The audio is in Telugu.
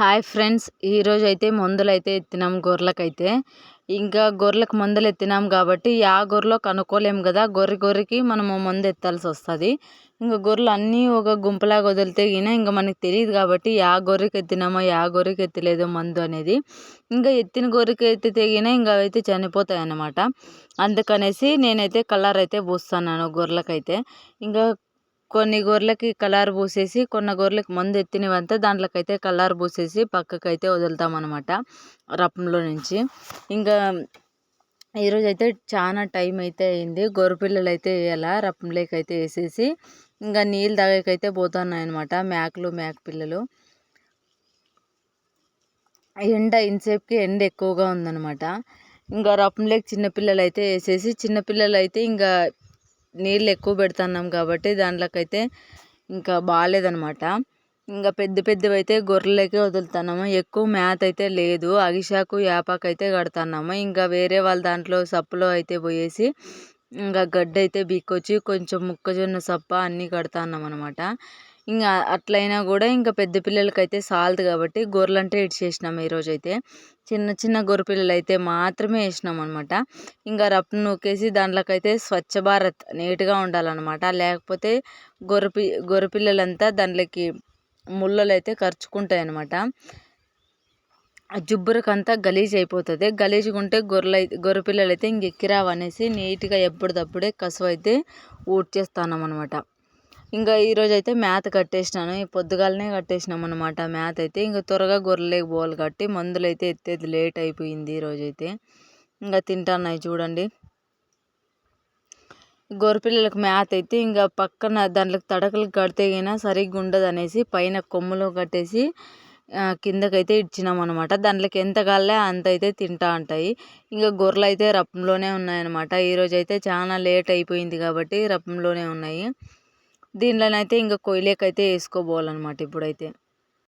హాయ్ ఫ్రెండ్స్ ఈరోజు అయితే మందులు అయితే ఎత్తినాం గొర్రెలకైతే. ఇంకా గొర్రెలకు మందులు ఎత్తినాం కాబట్టి ఆ గొర్రెలో కనుక్కోలేము కదా గొర్రె గొర్రెకి మనము మందు ఎత్తాల్సి వస్తుంది. ఇంకా గొర్రెలు అన్నీ ఒక గుంపులాగా వదిలితే గినా ఇంకా మనకు తెలియదు కాబట్టి యా గొర్రెకి ఎత్తినామో యా గొర్రెకి ఎత్తలేదో మందు అనేది. ఇంకా ఎత్తిన గొర్రెకి ఎత్తితే గినా ఇంకా అయితే చనిపోతాయి అన్నమాట అందుకనేసి నేనైతే కలర్ అయితే పూస్తున్నాను గొర్రెలకైతే. ఇంకా కొన్ని గొర్రెలకి కలర్ పూసేసి కొన్ని గొర్రెలకి మందు ఎత్తినవంతా దాంట్లోకైతే కలర్ పూసేసి పక్కకైతే వదులుతాం అనమాట రపంలో నుంచి. ఇంకా ఈరోజు అయితే చాలా టైం అయితే అయింది. గొర్రెపిల్లలు అయితే వేయాల రపంలోకి అయితే వేసేసి ఇంకా నీళ్ళు తాగేకైతే పోతున్నాయి అనమాట మేకలు మేక పిల్లలు. ఎండ ఇంతసేపుకి ఎండ ఎక్కువగా ఉందన్నమాట. ఇంకా రపంలోకి చిన్నపిల్లలు అయితే వేసేసి చిన్నపిల్లలు అయితే ఇంకా నీళ్ళు ఎక్కువ పెడుతున్నాం కాబట్టి దాంట్లోకైతే ఇంకా బాగాలేదనమాట ఇంకా పెద్ద పెద్దవి అయితే గొర్రెలకే వదులుతున్నాము. ఎక్కువ మేత అయితే లేదు. అగిషాకు యాపాకు అయితే కడుతున్నాము. ఇంకా వేరే వాళ్ళ దాంట్లో సప్పులో అయితే పోయేసి ఇంకా గడ్డి అయితే బీక్కొచ్చి కొంచెం మొక్కజొన్న సప్ప అన్నీ కడుతున్నాం అనమాట ఇంకా అట్లయినా కూడా ఇంకా పెద్ద పిల్లలకైతే సాలదు కాబట్టి గొర్రెలంటే ఇడిచేసినాం ఈరోజు అయితే చిన్న చిన్న గొర్రె పిల్లలు అయితే మాత్రమే వేసినాం అనమాట ఇంకా రప్పు నూకేసి దాంట్లోకైతే స్వచ్ఛ భారత్ నీట్గా ఉండాలన్నమాట. లేకపోతే గొర్రె గొర్రె పిల్లలంతా దాంట్లోకి ముళ్ళలు అయితే ఖర్చుకుంటాయి అనమాట జుబ్బురకంతా గలీజ్ అయిపోతుంది. గలీజ్గా ఉంటే గొర్రెలు గొర్రె పిల్లలు అయితే ఇంక ఎక్కిరావనేసి నీట్గా ఎప్పటిదప్పుడే కసువు అయితే ఊడ్చేస్తాం అనమాట ఇంకా ఈరోజు అయితే మేత కట్టేసినాను. ఈ పొద్దుగాలనే కట్టేసినాం అనమాట మేత అయితే. ఇంకా త్వరగా గొర్రెలేకి పోవాలి కట్టి మందులు అయితే ఎత్తేది లేట్ అయిపోయింది ఈరోజు అయితే. ఇంకా తింటాన్నాయి చూడండి. గొర్రెపిల్లలకు మేత అయితే ఇంకా పక్కన దాంట్లోకి తడకలు కడితే అయినా సరిగ్గా ఉండదు అనేసి పైన కొమ్ములో కట్టేసి కిందకైతే ఇచ్చినాం అనమాట దాంట్లోకి ఎంత కాలే అంత అయితే తింటా ఉంటాయి. ఇంకా గొర్రెలు అయితే రపంలోనే ఉన్నాయన్నమాట ఈరోజు అయితే చాలా లేట్ అయిపోయింది కాబట్టి రపంలోనే ఉన్నాయి. దీంట్లోనైతే ఇంకా కొయ్యలేకైతే వేసుకోబోవాలన్నమాట ఇప్పుడైతే.